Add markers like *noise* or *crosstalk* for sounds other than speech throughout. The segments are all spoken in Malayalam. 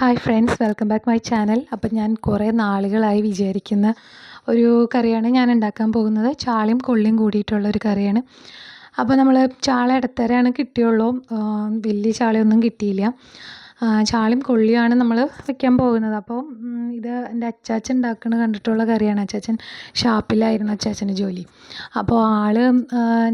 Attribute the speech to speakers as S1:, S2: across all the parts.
S1: Hi friends welcome back my channel അപ്പം ഞാൻ കുറേ നാളുകളായി വിചാരിക്കുന്ന ഒരു കറിയാണ് ഞാൻ ഉണ്ടാക്കാൻ പോകുന്നത്. ചാളയും കൊള്ളിയും കൂടിയിട്ടുള്ള ഒരു കറിയാണ്. അപ്പോൾ നമ്മൾ ചാള ഇടത്തരാണ് കിട്ടിയുള്ളൂ. വലിയ ചാളയൊന്നും കിട്ടിയില്ല. ചാളയും കൊള്ളിയാണ് നമ്മൾ വെക്കാൻ പോകുന്നത്. അപ്പോൾ ഇത് എന്റെ അച്ചാച്ചൻ ഉണ്ടാക്കുന്നത് കണ്ടിട്ടുള്ള കറിയാണ്. അച്ചാച്ചൻ ഷാപ്പിലായിരുന്നു അച്ചാച്ചന്റെ ജോലി. അപ്പോൾ ആൾ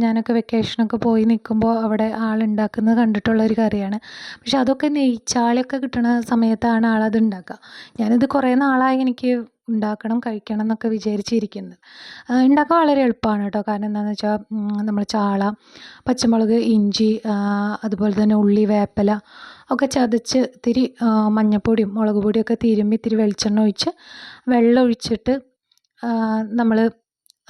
S1: ഞാനൊക്കെ വെക്കേഷനൊക്കെ പോയി നിൽക്കുമ്പോൾ അവിടെ ആൾ ഉണ്ടാക്കുന്നത് കണ്ടിട്ടുള്ള ഒരു കറിയാണ്. പക്ഷെ അതൊക്കെ നെയ്ച്ചാളിയൊക്കെ കിട്ടുന്ന സമയത്താണ് ആളത് ഉണ്ടാക്കുക. ഞാനിത് കുറേ നാളായി എനിക്ക് ഉണ്ടാക്കണം കഴിക്കണം എന്നൊക്കെ വിചാരിച്ചിരിക്കുന്നത്. ഉണ്ടാക്കാൻ വളരെ എളുപ്പമാണ് കേട്ടോ. കാരണം എന്താണെന്ന് വെച്ചാൽ നമ്മൾ ചാള പച്ചമുളക് ഇഞ്ചി അതുപോലെ തന്നെ ഉള്ളി വേപ്പില ഒക്കെ ചതച്ച് ഇത്തിരി മഞ്ഞൾപ്പൊടിയും മുളക് പൊടിയൊക്കെ തിരുമ്പി ഇത്തിരി വെളിച്ചെണ്ണ ഒഴിച്ച് വെള്ളം ഒഴിച്ചിട്ട് നമ്മൾ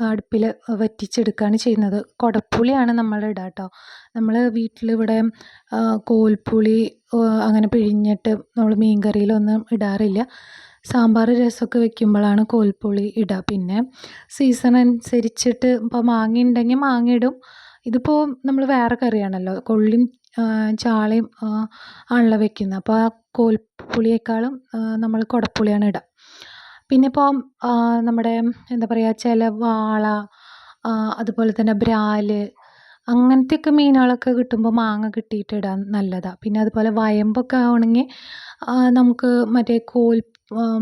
S1: അടുപ്പിൽ വറ്റിച്ചെടുക്കുകയാണ് ചെയ്യുന്നത്. കുടപ്പുളിയാണ് നമ്മൾ ഇടുക കേട്ടോ നമ്മൾ വീട്ടിലിവിടെ ആ, കോൽപ്പുളി അങ്ങനെ പിഴിഞ്ഞിട്ട് നമ്മൾ മീൻ കറിയിലൊന്നും ഇടാറില്ല. സാമ്പാർ രസമൊക്കെ വെക്കുമ്പോഴാണ് കോൽപ്പുളി ഇടുക പിന്നെ സീസൺ അനുസരിച്ചിട്ട് ഇപ്പോൾ മാങ്ങ ഉണ്ടെങ്കിൽ മാങ്ങ ഇടും. ഇതിപ്പോൾ നമ്മൾ വേറെ കറിയാണല്ലോ. കൊള്ളിയും ചാളയും ആണല്ലോ വെക്കുന്നത് അപ്പോൾ ആ കോൽപ്പുളിയേക്കാളും നമ്മൾ കുടപ്പുളിയാണ് ഇടുക പിന്നെ ഇപ്പോൾ നമ്മുടെ എന്താ പറയുക ചില വാള അതുപോലെ തന്നെ ബ്രാൽ അങ്ങനത്തെയൊക്കെ മീനുകളൊക്കെ കിട്ടുമ്പോൾ മാങ്ങ കിട്ടിയിട്ട് ഇടാൻ നല്ലതാണ് പിന്നെ അതുപോലെ വയമ്പൊക്കെ ആവണമെങ്കിൽ നമുക്ക് മറ്റേ കോൽ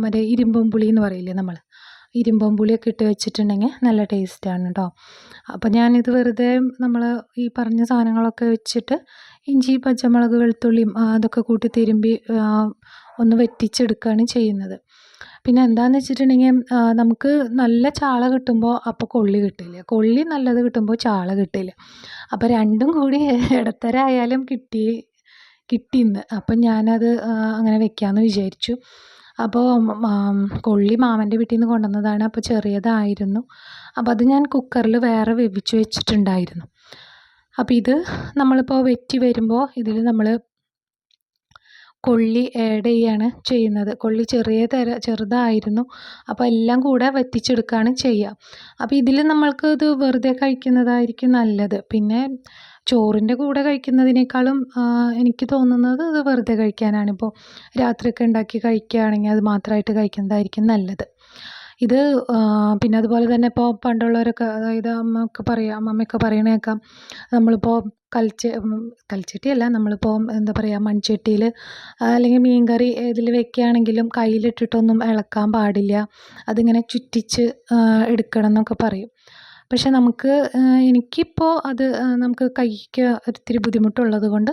S1: മറ്റേ ഇരുമ്പൻ പുളി എന്ന് പറയില്ലേ നമ്മൾ ഇരുമ്പൻ പുളിയൊക്കെ ഇട്ട് വെച്ചിട്ടുണ്ടെങ്കിൽ നല്ല ടേസ്റ്റാണ് കേട്ടോ അപ്പോൾ ഞാനിത് വെറുതെ നമ്മൾ ഈ പറഞ്ഞ സാധനങ്ങളൊക്കെ വെച്ചിട്ട് ഇഞ്ചി പച്ചമുളക് വെളുത്തുള്ളിയും അതൊക്കെ കൂട്ടി തിരുമ്പി ഒന്ന് വെറ്റിച്ചെടുക്കുകയാണ് ചെയ്യുന്നത്. പിന്നെ എന്താണെന്ന് വെച്ചിട്ടുണ്ടെങ്കിൽ നമുക്ക് നല്ല ചാള കിട്ടുമ്പോൾ അപ്പോൾ കൊള്ളി കിട്ടില്ല. കൊള്ളി നല്ലത് കിട്ടുമ്പോൾ ചാള കിട്ടില്ല. അപ്പോൾ രണ്ടും കൂടി *laughs* ഇടത്തരായാലും കിട്ടി കിട്ടിയിന്ന് അപ്പം ഞാനത് അങ്ങനെ വെക്കാമെന്ന് വിചാരിച്ചു. അപ്പോൾ കൊള്ളി മാമന്റെ വീട്ടിൽ നിന്ന് കൊണ്ടുവന്നതാണ്. അപ്പോൾ ചെറിയതായിരുന്നു. അപ്പോൾ അത് ഞാൻ കുക്കറിൽ വേറെ വേവിച്ച് വെച്ചിട്ടുണ്ടായിരുന്നു. അപ്പോൾ ഇത് നമ്മളിപ്പോൾ വെറ്റി വരുമ്പോൾ ഇതിൽ നമ്മൾ കൊള്ളി ആഡ് ചെയ്യാണ് ചെയ്യുന്നത്. കൊള്ളി ചെറിയ തര ചെറുതായിരുന്നു. അപ്പോൾ എല്ലാം കൂടെ വറ്റിച്ചെടുക്കുകയാണ് ചെയ്യുക അപ്പോൾ ഇതിൽ നമ്മൾക്ക് ഇത് വെറുതെ കഴിക്കുന്നതായിരിക്കും നല്ലത്. പിന്നെ ചോറിന്റെ കൂടെ കഴിക്കുന്നതിനേക്കാളും എനിക്ക് തോന്നുന്നത് അത് വെറുതെ കഴിക്കാനാണ്. ഇപ്പോൾ രാത്രിയൊക്കെ ഉണ്ടാക്കി കഴിക്കുകയാണെങ്കിൽ അത് മാത്രമായിട്ട് കഴിക്കുന്നതായിരിക്കും നല്ലത്. ഇത് പിന്നെ അതുപോലെ തന്നെ ഇപ്പോൾ പണ്ടുള്ളവരൊക്കെ അതായത് അമ്മയൊക്കെ പറയുക അമ്മമ്മയൊക്കെ പറയണ കേൾക്കാം നമ്മളിപ്പോൾ കൽച്ച കൽച്ചട്ടിയല്ല നമ്മളിപ്പോൾ എന്താ പറയുക മൺചട്ടിയിൽ അല്ലെങ്കിൽ മീൻകറി ഇതിൽ വെക്കുകയാണെങ്കിലും കയ്യിലിട്ടിട്ടൊന്നും ഇളക്കാൻ പാടില്ല. അതിങ്ങനെ ചുറ്റിച്ച് എടുക്കണം എന്നൊക്കെ പറയും. പക്ഷെ നമുക്ക് എനിക്കിപ്പോൾ അത് നമുക്ക് കൈക്ക് ഒത്തിരി ബുദ്ധിമുട്ടുള്ളത് കൊണ്ട്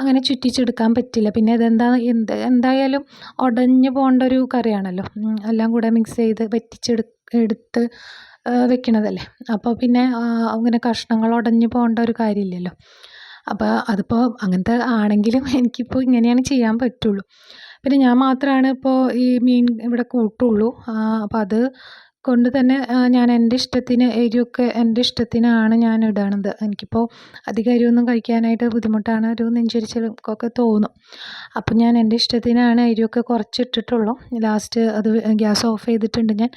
S1: അങ്ങനെ ചുറ്റിച്ചെടുക്കാൻ പറ്റില്ല. പിന്നെ ഇതെന്താ എന്ത് എന്തായാലും ഉടഞ്ഞു പോകേണ്ട ഒരു കറിയാണല്ലോ എല്ലാം കൂടെ മിക്സ് ചെയ്ത് വറ്റിച്ചെടു എടുത്ത് വെക്കണതല്ലേ. അപ്പോൾ പിന്നെ അങ്ങനെ കഷ്ണങ്ങൾ ഉടഞ്ഞു പോകേണ്ട ഒരു കാര്യമില്ലല്ലോ. അപ്പോൾ അതിപ്പോൾ അങ്ങനത്തെ ആണെങ്കിലും എനിക്കിപ്പോൾ ഇങ്ങനെയാണ് ചെയ്യാൻ പറ്റുള്ളൂ. പിന്നെ ഞാൻ മാത്രമാണ് ഇപ്പോൾ ഈ മീൻ ഇവിടെ കൂട്ടുള്ളൂ. അപ്പോൾ അത് കൊണ്ട് തന്നെ ഞാൻ എന്റെ ഇഷ്ടത്തിന് എരിവൊക്കെ എന്റെ ഇഷ്ടത്തിനാണ് ഞാൻ ഇടണത്. എനിക്കിപ്പോൾ അധികം എരിവൊന്നും കഴിക്കാനായിട്ട് ബുദ്ധിമുട്ടാണ്. ഒരു നെഞ്ചരിച്ചിലൊക്കെ തോന്നും. അപ്പം ഞാൻ എന്റെ ഇഷ്ടത്തിനാണ് എരിവൊക്കെ കുറച്ചിട്ടിട്ടുള്ളൂ. ലാസ്റ്റ് അത് ഗ്യാസ് ഓഫ് ചെയ്തിട്ടുണ്ട് ഞാൻ.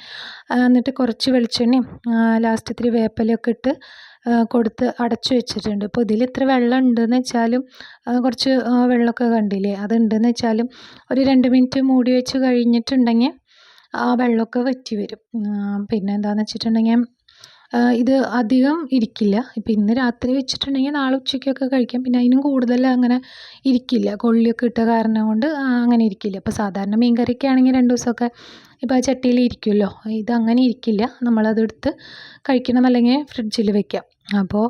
S1: എന്നിട്ട് കുറച്ച് വെളിച്ചെണ്ണയും ലാസ്റ്റ് ഇത്തിരി വേപ്പലൊക്കെ ഇട്ട് കൊടുത്ത് അടച്ചു വെച്ചിട്ടുണ്ട്. ഇപ്പോൾ ഇതിൽ ഇത്ര വെള്ളം ഉണ്ടെന്ന് വെച്ചാലും കുറച്ച് വെള്ളമൊക്കെ കണ്ടില്ലേ? അതുണ്ടെന്ന് വെച്ചാലും ഒരു രണ്ട് മിനിറ്റ് മൂടി വെച്ച് കഴിഞ്ഞിട്ടുണ്ടെങ്കിൽ ആ വെള്ളമൊക്കെ വറ്റി വരും. പിന്നെ എന്താന്ന് വെച്ചിട്ടുണ്ടെങ്കിൽ ഇത് അധികം ഇരിക്കില്ല. ഇപ്പം ഇന്ന് രാത്രി വെച്ചിട്ടുണ്ടെങ്കിൽ നാളെ ഉച്ചയ്ക്കൊക്കെ കഴിക്കാം. പിന്നെ അതിനും കൂടുതൽ അങ്ങനെ ഇരിക്കില്ല. കൊള്ളിയൊക്കെ ഇട്ട കാരണം കൊണ്ട് അങ്ങനെ ഇരിക്കില്ല. അപ്പോൾ സാധാരണ മീൻ കറിയൊക്കെ ആണെങ്കിൽ രണ്ട് ദിവസമൊക്കെ ഇപ്പോൾ ആ ചട്ടിയിൽ ഇരിക്കുമല്ലോ. ഇത് അങ്ങനെ ഇരിക്കില്ല. നമ്മളതെടുത്ത് കഴിക്കണം അല്ലെങ്കിൽ ഫ്രിഡ്ജിൽ വെക്കാം. അപ്പോൾ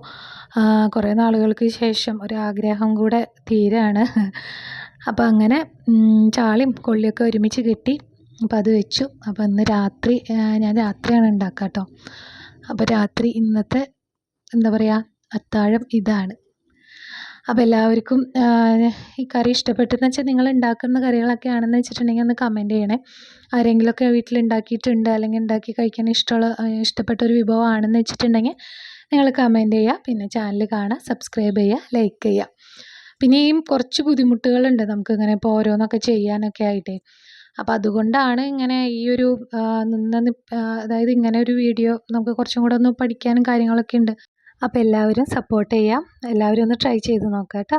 S1: കുറേ നാളുകൾക്ക് ശേഷം ഒരാഗ്രഹം കൂടെ തീരാണ്. അപ്പോൾ അങ്ങനെ ചാളിയും കൊള്ളിയൊക്കെ ഒരുമിച്ച് കിട്ടി. അപ്പോൾ അത് വെച്ചു. അപ്പോൾ ഇന്ന് രാത്രി ഞാൻ രാത്രിയാണ് ഉണ്ടാക്കുക കേട്ടോ അപ്പോൾ രാത്രി ഇന്നത്തെ എന്താ പറയുക അത്താഴം ഇതാണ്. അപ്പോൾ എല്ലാവർക്കും ഈ കറി ഇഷ്ടപ്പെട്ടെന്ന് വെച്ചാൽ നിങ്ങൾ ഉണ്ടാക്കുന്ന കറികളൊക്കെ ആണെന്ന് വെച്ചിട്ടുണ്ടെങ്കിൽ ഒന്ന് കമന്റ് ചെയ്യണേ. ആരെങ്കിലുമൊക്കെ വീട്ടിൽ ഉണ്ടാക്കിയിട്ടുണ്ട് അല്ലെങ്കിൽ ഉണ്ടാക്കി കഴിക്കാൻ ഇഷ്ടമുള്ള ഇഷ്ടപ്പെട്ട ഒരു വിഭവമാണെന്ന് വെച്ചിട്ടുണ്ടെങ്കിൽ നിങ്ങൾ കമന്റ് ചെയ്യുക. പിന്നെ ചാനൽ കാണുക സബ്സ്ക്രൈബ് ചെയ്യുക ലൈക്ക് ചെയ്യുക. പിന്നെയും കുറച്ച് ബുദ്ധിമുട്ടുകളുണ്ട് നമുക്ക് ഇങ്ങനെ ഇപ്പോൾ ഓരോന്നൊക്കെ ചെയ്യാനൊക്കെ ആയിട്ടേ. അപ്പോൾ അതുകൊണ്ടാണ് ഇങ്ങനെ ഈ ഒരു നിന്ന അതായത് ഇങ്ങനെ ഒരു വീഡിയോ നമുക്ക് കുറച്ചും കൂടെ ഒന്ന് പഠിക്കാനും കാര്യങ്ങളൊക്കെ ഉണ്ട്. അപ്പോൾ എല്ലാവരും സപ്പോർട്ട് ചെയ്യാം. എല്ലാവരും ഒന്ന് ട്രൈ ചെയ്ത് നോക്കാം കേട്ടോ